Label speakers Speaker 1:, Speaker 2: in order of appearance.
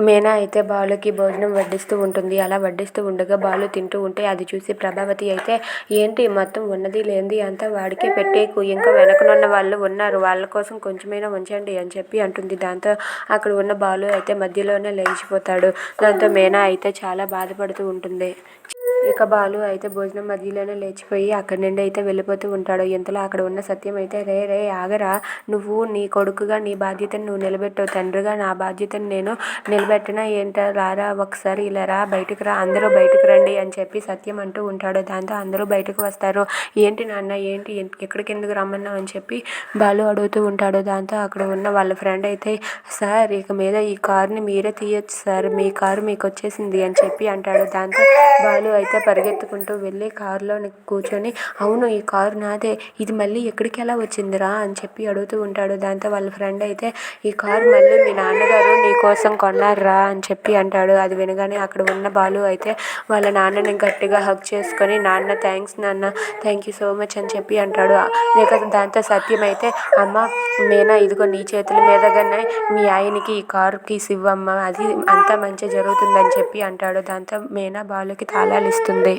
Speaker 1: మేనా అయితే బాలుకి భోజనం వడ్డిస్తూ ఉంటుంది. అలా వడ్డిస్తూ ఉండగా బాలు తింటూ ఉంటే అది చూసి ప్రభావతి అయితే ఏంటి మొత్తం ఉన్నది లేనిది అంతా వాడికే పెట్టేకు. ఇంకా వెనకనున్న వాళ్ళు ఉన్నారు. వాళ్ళ కోసం కొంచెమైనా ఉంచండి అని చెప్పి అంటుంది. దాంతో అక్కడ ఉన్న బాలు అయితే మధ్యలోనే లేచిపోతాడు. దాంతో మేనా అయితే చాలా బాధపడుతూ ఉంటుంది. ఇక బాలు అయితే భోజనం మధ్యలోనే లేచిపోయి అక్కడి నుండి అయితే వెళ్ళిపోతూ ఉంటాడు. ఇంతలో అక్కడ ఉన్న సత్యం అయితే రే రే ఆగరా. నువ్వు నీ కొడుకుగా నీ బాధ్యతను నువ్వు నిలబెట్టవు. తండ్రిగా నా బాధ్యతను నేను నిలబెట్టినా ఏంటా? రారా ఒకసారి ఇలా రా బయటకు రా అందరూ బయటకు రండి అని చెప్పి సత్యం అంటూ ఉంటాడు. దాంతో అందరూ బయటకు వస్తారు. ఏంటి నాన్న ఏంటి? ఎక్కడికి ఎందుకు రమ్మన్నావు? అని చెప్పి బాలు అడుగుతూ ఉంటాడు. దాంతో అక్కడ ఉన్న వాళ్ళ ఫ్రెండ్ అయితే సార్ ఇక మీద ఈ కారుని మీరే తీయచ్చు సార్. మీ కారు మీకు వచ్చేసింది అని చెప్పి అంటాడు. దాంతో బాలు అయితే పరిగెత్తుకుంటూ వెళ్ళి కారులో కూర్చొని అవును ఈ కారు నాదే. ఇది మళ్ళీ ఎక్కడికి ఎలా వచ్చిందిరా? అని చెప్పి అడుగుతూ ఉంటాడు. దాంతో వాళ్ళ ఫ్రెండ్ అయితే ఈ కారు మళ్ళీ మీ నాన్నగారు నీ కోసం కొన్నారా అని చెప్పి అంటాడు. అది వినగానే అక్కడ ఉన్న బాలు అయితే వాళ్ళ నాన్నని గట్టిగా హక్ చేసుకొని నాన్న థ్యాంక్స్ నాన్న. థ్యాంక్ యూ సో మచ్ అని చెప్పి అంటాడు. లేక దాంతో సత్యం అయితే అమ్మ మీనా ఇదిగో నీ చేతుల మీదగానే మీ ఆయనకి ఈ కారుకి ఇవ్వమ్మ. అది అంతా మంచి జరుగుతుందని చెప్పి అంటాడు. దాంతో మేనా బాలుకి తాళాలు ఇస్తుంది